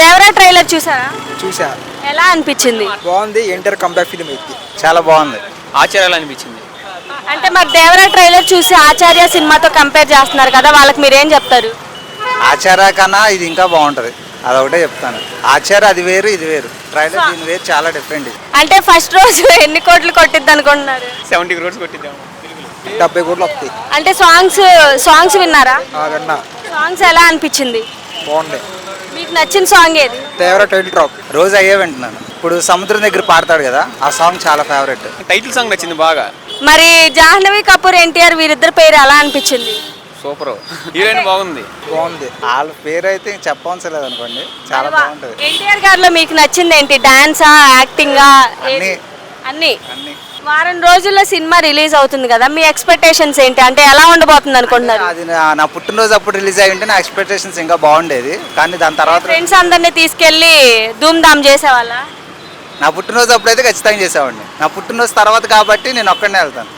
Devara trailer చూసారా? చూసా. ఎలా అనిపించింది? బాగుంది. ఎంటర్ కంబ్యాక్ ఫిలిం అయితే. చాలా బాగుంది. ఆశ్చర్యాలు అనిపించింది. అంటే మరి దేవరా ట్రైలర్ చూసి ఆచార్య సినిమాతో కంపేర్ చేస్తున్నారు కదా వాళ్ళకి మీరేం చెప్తారు? ఆచార్య కన్నా ఇది ఇంకా బాగుంటది. అదొకటే చెప్తాను. ఆచార్య అది వేరు ఇది వేరు. ట్రైలర్ దీని వేరు చాలా డిఫరెంట్ ఇది. అంటే ఫస్ట్ రోజు ఎన్ని కోట్లు కొట్టిద్ది అనుకుంటున్నారు? సెవెంటీ క్రోర్స్ కొట్టిద్దాం. డెబ్బై కోట్లు వస్తాయి. అంటే సాంగ్స్ సాంగ్స్ విన్నారా? ఆ విన్నా. సాంగ్స్ ఎలా అనిపించింది? బాగుంది మీకు నచ్చిన సాంగ్ ఏది? దేవరా టైటిల్ డ్రాప్ రోజు అయ్యే వింటున్నాను. ఇప్పుడు సముద్రం దగ్గర పాడతాడు కదా ఆ సాంగ్ చాలా ఫేవరెట్ టైటిల్ సాంగ్ నచ్చింది బాగా. మరి జాహ్నవి కపూర్ ఎన్టీఆర్ వీరిద్దరి పేరు ఎలా అనిపించింది? సూపర్ హీరోయిన్ బాగుంది. బాగుంది. వాళ్ళ పేరు అయితే చెప్పవలసిన లేదు అనుకోండి. చాలా బాగుంటది. ఎన్టీఆర్ గారిలో మీకు నచ్చింది ఏంటి? డాన్సా యాక్టింగా. అన్ని. అన్ని. వారం రోజుల్లో సినిమా రిలీజ్ అవుతుంది కదా మీ ఎక్స్పెక్టేషన్స్ ఏంటి? అంటే ఎలా ఉండబోతుంది అనుకుంటున్నారు? అది నా- నా పుట్టినరోజు అప్పుడు రిలీజ్ అయి ఉంటే నా ఎక్స్పెక్టేషన్స్ ఇంకా బాగుండేది. కానీ దాని తర్వాత ఫ్రెండ్స్ అందరినీ తీసుకెళ్ళి ధూమ్ ధామ్ చేసేవాళ్ళ? నా పుట్టినరోజు అప్పుడు అయితే ఖచ్చితంగా చేసేవాడిని. నా పుట్టినరోజు తర్వాత కాబట్టి నేను ఒక్కడనే వెళ్తాను.